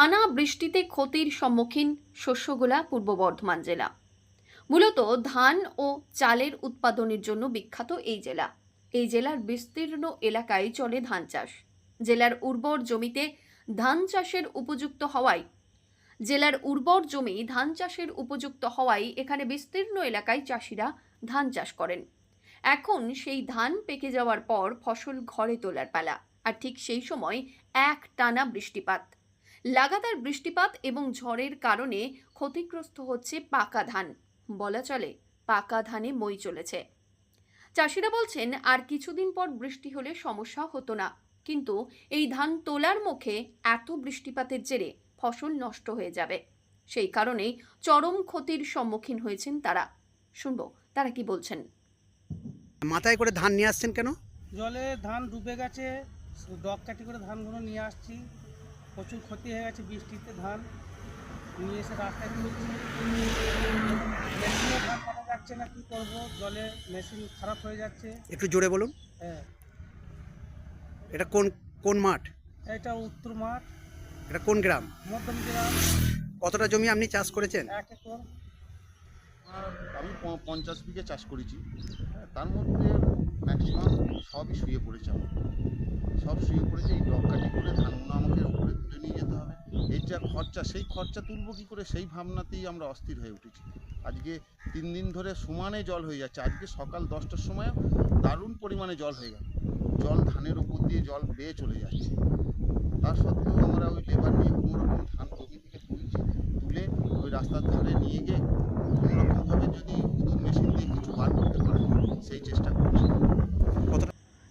টানা বৃষ্টিতে ক্ষতির সম্মুখীন শস্যগোলা পূর্ব বর্ধমান জেলা। মূলত ধান ও চালের উৎপাদনের জন্য বিখ্যাত এই জেলা। এই জেলার বিস্তীর্ণ এলাকায় চলে ধান চাষ। জেলার উর্বর জমিতে ধান চাষের উপযুক্ত হওয়ায় জেলার উর্বর জমি ধান চাষের উপযুক্ত হওয়ায় এখানে বিস্তীর্ণ এলাকায় চাষিরা ধান চাষ করেন। এখন সেই ধান পেকে যাওয়ার পর ফসল ঘরে তোলার পালা। আর ঠিক সেই সময় এক টানা বৃষ্টিপাত। লাগাতার বৃষ্টিপাত এবং ঝড়ের কারণে ক্ষতিগ্রস্ত হচ্ছে পাকা ধান। বলা চলে পাকা ধানে মই চলেছে। চাষিরা বলছেন আর কিছুদিন পর বৃষ্টি হলে সমস্যা হতো না। কিন্তু এই ধান তোলার মুখে এত বৃষ্টিপাতের জেরে ফসল নষ্ট হয়ে যাবে। সেই কারণেই চরম ক্ষতির সম্মুখীন হয়েছেন তারা। শুনব তারা কি বলছেন? মাথায় করে ধান নিয়ে আসছেন কেন? জলে ধান ডুবে গেছে ডগ কাটি করে ধানগুলো নিয়ে আসছি। প্রচুর ক্ষতি হয়ে গেছে বৃষ্টিতে ধান নিয়ে এসে রাস্তায় তুলছি মেশিনে ধান কাটা যাচ্ছে না কি করব? জলে মেশিন খারাপ হয়ে যাচ্ছে। একটু জোরে বলুন। হ্যাঁ। এটা কোন কোন মাঠ? এটা উত্তর মাঠ। এটা কোন গ্রাম? মধ্যম গ্রাম। কতটা জমি আপনি চাষ করেছেন? এক একর। আমি পঞ্চাশ বিঘে চাষ করেছি। হ্যাঁ, তার মধ্যে ম্যাক্সিমাম সবই শুয়ে পড়েছে আমার। সব শুয়ে পড়েছে এই ডগ কাটি করে ধানগুলো আমাকে উপরে তুলে নিয়ে যেতে হবে। এই যা খরচা সেই খরচা তুলবো কী করে? সেই ভাবনাতেই আমরা অস্থির হয়ে উঠেছি। আজকে তিন দিন ধরে সমানে জল হয়ে যাচ্ছে। আজকে সকাল দশটার সময় দারুণ পরিমাণে জল হয়ে গেল জল ধানের উপর দিয়ে জল বেয়ে চলে যাচ্ছে। তার সত্ত্বেও আমরা ওই লেবার নিয়ে কোনো রকম ধান জমি থেকে তুলছি তুলে ওই রাস্তার ধারে নিয়ে গিয়ে কোনোরকমভাবে যদি মেশিন দিয়ে কিছু বার করতে পারে, সেই চেষ্টা করছি।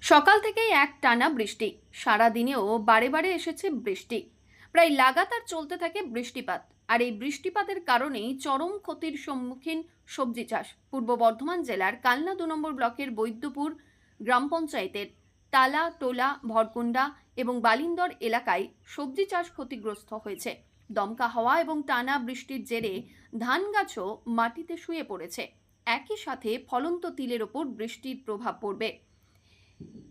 সকাল থেকেই এক টানা বৃষ্টি। সারা দিনেও বারে বারে এসেছে বৃষ্টি। প্রায় লাগাতার চলতে থাকে বৃষ্টিপাত। আর এই বৃষ্টিপাতের কারণেই চরম ক্ষতির সম্মুখীন সবজি চাষ। পূর্ব বর্ধমান জেলার কালনা দু নম্বর ব্লকের বৈদ্যপুর গ্রাম পঞ্চায়েতের তালা, টোলা ভরকুন্ডা এবং বালিন্দর এলাকায় সবজি চাষ ক্ষতিগ্রস্ত হয়েছে। দমকা হাওয়া এবং টানা বৃষ্টির জেরে ধান গাছও মাটিতে শুয়ে পড়েছে। একই সাথে ফলন্ত তিলের ওপর বৃষ্টির প্রভাব পড়বে।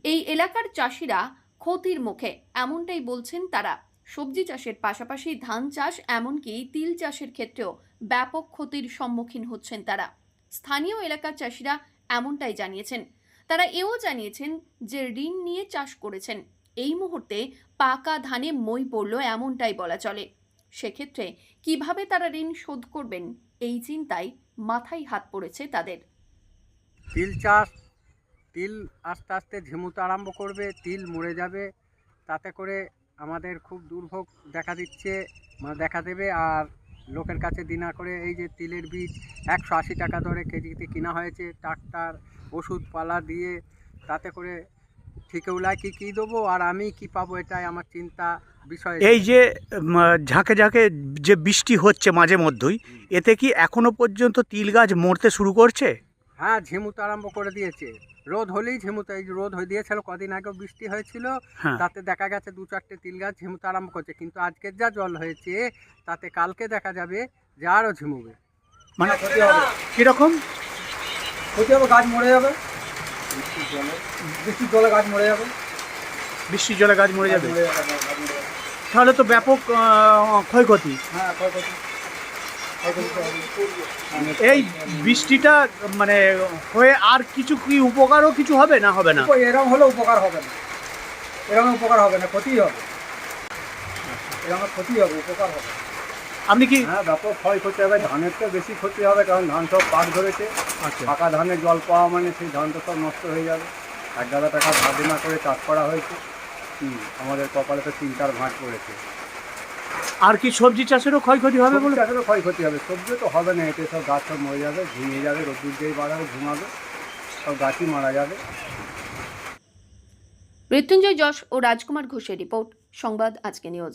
এই এলাকার চাষিরা ক্ষতির মুখে, এমনটাই বলছেন তারা। সবজি চাষের পাশাপাশি ধান চাষ, এমনকি তিল চাষের ক্ষেত্রেও ব্যাপক ক্ষতির সম্মুখীন হচ্ছেন তারা। স্থানীয় এলাকার চাষিরা এমনটাই জানিয়েছেন। তারা এও জানিয়েছেন যে ঋণ নিয়ে চাষ করেছেন। এই মুহূর্তে পাকা ধানে মই পড়ল, এমনটাই বলা চলে। সেক্ষেত্রে কীভাবে তারা ঋণ শোধ করবেন এই চিন্তায় মাথায় হাত পড়েছে তাদের। তিল চাষ, তিল আস্তে আস্তে ঝিমুতে আরম্ভ করবে, তিল মরে যাবে। তাতে করে আমাদের খুব দুর্ভোগ দেখা দিচ্ছে মানে দেখা দেবে। আর লোকের কাছে দিনা করে এই যে তিলের বীজ একশো আশি টাকা দরে কেজিতে কিনা হয়েছে, ট্রাক্টার, ওষুধপালা দিয়ে। তাতে করে ঠিকউলায় কি কী দেবো আর আমি কি পাবো এটাই আমার চিন্তা বিষয়। এই যে ঝাঁকে ঝাঁকে যে বৃষ্টি হচ্ছে মাঝে মধ্যেই এতে কি এখনও পর্যন্ত তিল গাছ মরতে শুরু করছে? হ্যাঁ ঝিমুতে আরম্ভ করে দিয়েছে। রোদ হলেই ঝিমুতে এই রোদ হয়ে দিয়েছিল কদিন আগেও বৃষ্টি হয়েছিল। হ্যাঁ। তাতে দেখা গেছে দু চারটে তিল গাছ ঝিমুতে আরম্ভ করছে কিন্তু আজকের যা জল হয়েছে তাতে কালকে দেখা যাবে যে আরও ঝিমুবে। মানে কীরকম? ক্ষতি হবে গাছ মরে যাবে। বৃষ্টির জলে গাছ মরে যাবে। বৃষ্টির জলে গাছ মরে যাবে? মরে যাবে, গাছ মরে যাবে। তাহলে তো ব্যাপক ক্ষয়ক্ষতি। হ্যাঁ ক্ষয়ক্ষতি। ক্ষয়ক্ষতি। এই বৃষ্টিটা মানে হয়ে আর কিছু কি উপকারও কিছু হবে না হবে না? এরকম হলে উপকার হবে না। এরকম উপকার হবে না ক্ষতি হবে। এরকম ক্ষতি হবে উপকার হবে। আপনি কি হ্যাঁ ব্যাপক ক্ষয়ক্ষতি হবে ধানের তো বেশি ক্ষতি হবে কারণ ধান সব পাক ধরেছে। আচ্ছা। পাকা ধানে জল পাওয়া মানে সেই ধান তো সব নষ্ট হয়ে যাবে। এক গাদা টাকা ভাবনা করে চাষ করা হয়েছে। হুম, আমাদের কপালে তো তিন চার ভাঁট পড়েছে। আর কি সবজি চাষেরও ক্ষয়ক্ষতি হবে বলে চাষেরও ক্ষয়ক্ষতি হবে। সবজি তো হবে না এতে সব গাছ সব মরে যাবে ঝিমিয়ে যাবে রোদ্দুর দিয়ে বাড়াবে ঘুমাবে সব গাছই মারা যাবে। মৃত্যুঞ্জয় যশ ও রাজকুমার ঘোষের রিপোর্ট সংবাদ আজকে নিউজ।